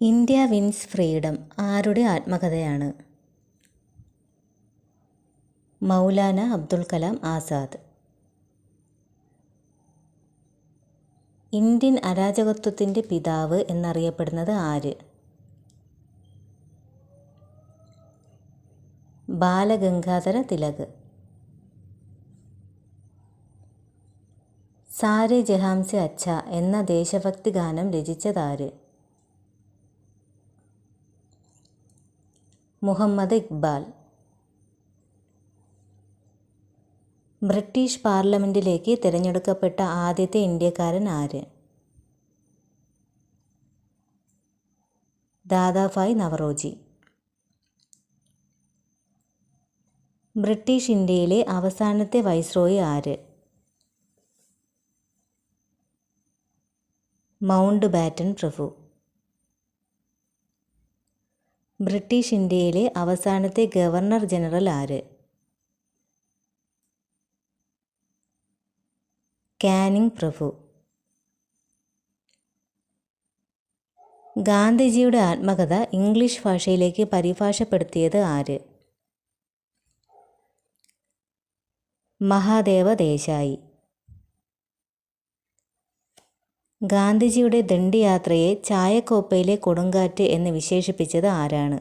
India wins freedom ആരുടെ ആത്മകഥയാണ്? Maulana Abdul Kalam Azad. Indian അരാജകത്വത്തിന്റെ പിതാവ് എന്നറിയപ്പെടുന്നത് ആര്? ബാലഗംഗാധര തിലക്. സാരെ ജഹാംസെ അച്ഛ എന്ന ദേശഭക്തി ഗാനം രചിച്ചതാര്? മുഹമ്മദ് ഇക്ബാൽ. ബ്രിട്ടീഷ് പാർലമെന്റിലേക്ക് തിരഞ്ഞെടുക്കപ്പെട്ട ആദ്യത്തെ ഇന്ത്യക്കാരൻ ആര്? ദാദാഭായ് നവറോജി. ബ്രിട്ടീഷ് ഇന്ത്യയിലെ അവസാനത്തെ വൈസ്രോയി ആര്? മൗണ്ട് ബാറ്റൺ പ്രഭു. ബ്രിട്ടീഷ് ഇന്ത്യയിലെ അവസാനത്തെ ഗവർണർ ജനറൽ ആര്? കാനിങ് പ്രഭു. ഗാന്ധിജിയുടെ ആത്മകഥ ഇംഗ്ലീഷ് ഭാഷയിലേക്ക് പരിഭാഷപ്പെടുത്തിയത് ആര്? മഹാദേവ ദേശായി. ഗാന്ധിജിയുടെ ദണ്ഡിയാത്രയെ ചായക്കോപ്പയിലെ കൊടുങ്കാറ്റ് എന്ന് വിശേഷിപ്പിച്ചത് ആരാണ്?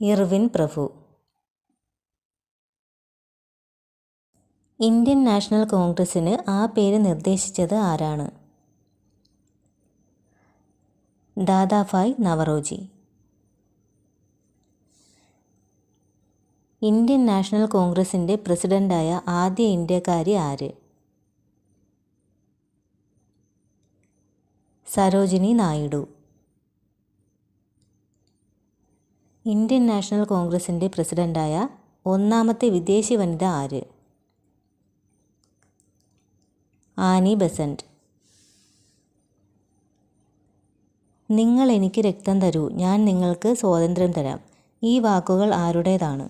ഇർവിൻ പ്രഭു. ഇന്ത്യൻ നാഷണൽ കോൺഗ്രസിന് ആ പേര് നിർദ്ദേശിച്ചത് ആരാണ്? ദാദാഭായ് നവറോജി. ഇന്ത്യൻ നാഷണൽ കോൺഗ്രസിന്റെ പ്രസിഡന്റായ ആദ്യ ഇന്ത്യക്കാരി ആര്? സരോജിനി നായിഡു. ഇന്ത്യൻ നാഷണൽ കോൺഗ്രസിന്റെ പ്രസിഡന്റായ ഒന്നാമത്തെ വിദേശി വനിത ആര്? Annie Besant. നിങ്ങൾ എനിക്ക് രക്തം തരൂ ഞാൻ നിങ്ങൾക്ക് സ്വാതന്ത്ര്യം തരാം. ഈ വാക്കുകൾ ആരുടേതാണ്?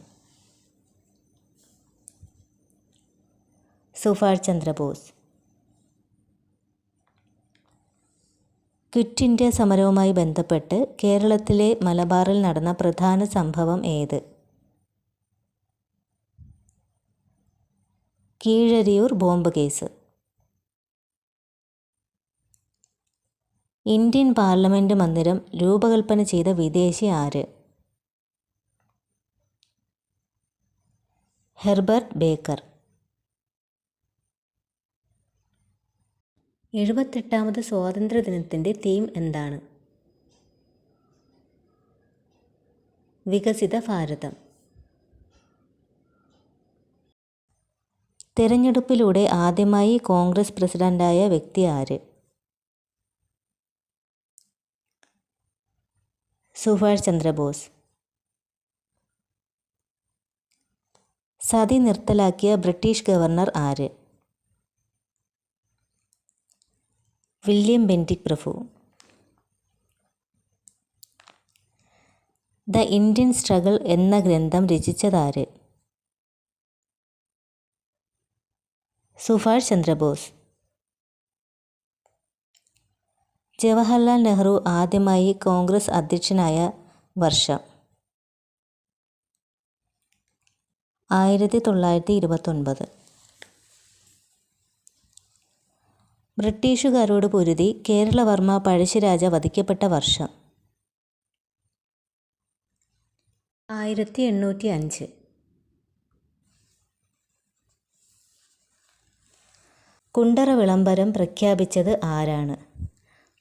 സുഭാഷ് ചന്ദ്രബോസ്. ക്വിറ്റ് ഇന്ത്യ സമരവുമായി ബന്ധപ്പെട്ട് കേരളത്തിലെ മലബാറിൽ നടന്ന പ്രധാന സംഭവം ഏത്? Keezhariyur bomb case. Indian parliament മന്ദിരം രൂപകൽപ്പന ചെയ്ത വിദേശി ആര്? Herbert Baker. എഴുപത്തെട്ടാമത് സ്വാതന്ത്ര്യദിനത്തിന്റെ തീം എന്താണ്? വികസിത ഭാരതം. തെരഞ്ഞെടുപ്പിലൂടെ ആദ്യമായി കോൺഗ്രസ് പ്രസിഡന്റായ വ്യക്തി ആര്? സുഭാഷ് ചന്ദ്രബോസ്. സതി നിർത്തലാക്കിയ ബ്രിട്ടീഷ് ഗവർണർ ആര്? വില്യം ബെന്റിക് പ്രഭു. ദ ഇന്ത്യൻ സ്ട്രഗിൾ എന്ന ഗ്രന്ഥം രചിച്ചതാര്? സുഭാഷ് ചന്ദ്രബോസ്. ജവഹർലാൽ നെഹ്റു ആദ്യമായി കോൺഗ്രസ് അധ്യക്ഷനായ വർഷം ആയിരത്തി തൊള്ളായിരത്തി ഇരുപത്തൊൻപത്. ബ്രിട്ടീഷുകാരോട് പൊരുതി കേരളവർമ്മ പഴശ്ശിരാജ വധിക്കപ്പെട്ട വർഷം. ആയിരത്തി എണ്ണൂറ്റി അഞ്ച് കുണ്ടറ വിളംബരം പ്രഖ്യാപിച്ചത് ആരാണ്?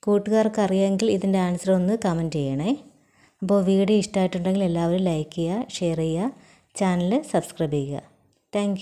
കൂട്ടുകാർക്ക് അറിയാമെങ്കിൽ ഇതിന്റെ ആൻസർ ഒന്ന് കമന്റ് ചെയ്യണേ. അപ്പോൾ വീഡിയോ ഇഷ്ടമായിട്ടുണ്ടെങ്കിൽ എല്ലാവരും ലൈക്ക് ചെയ്യുക ഷെയർ ചെയ്യുക ചാനൽ സബ്സ്ക്രൈബ് ചെയ്യുക. താങ്ക്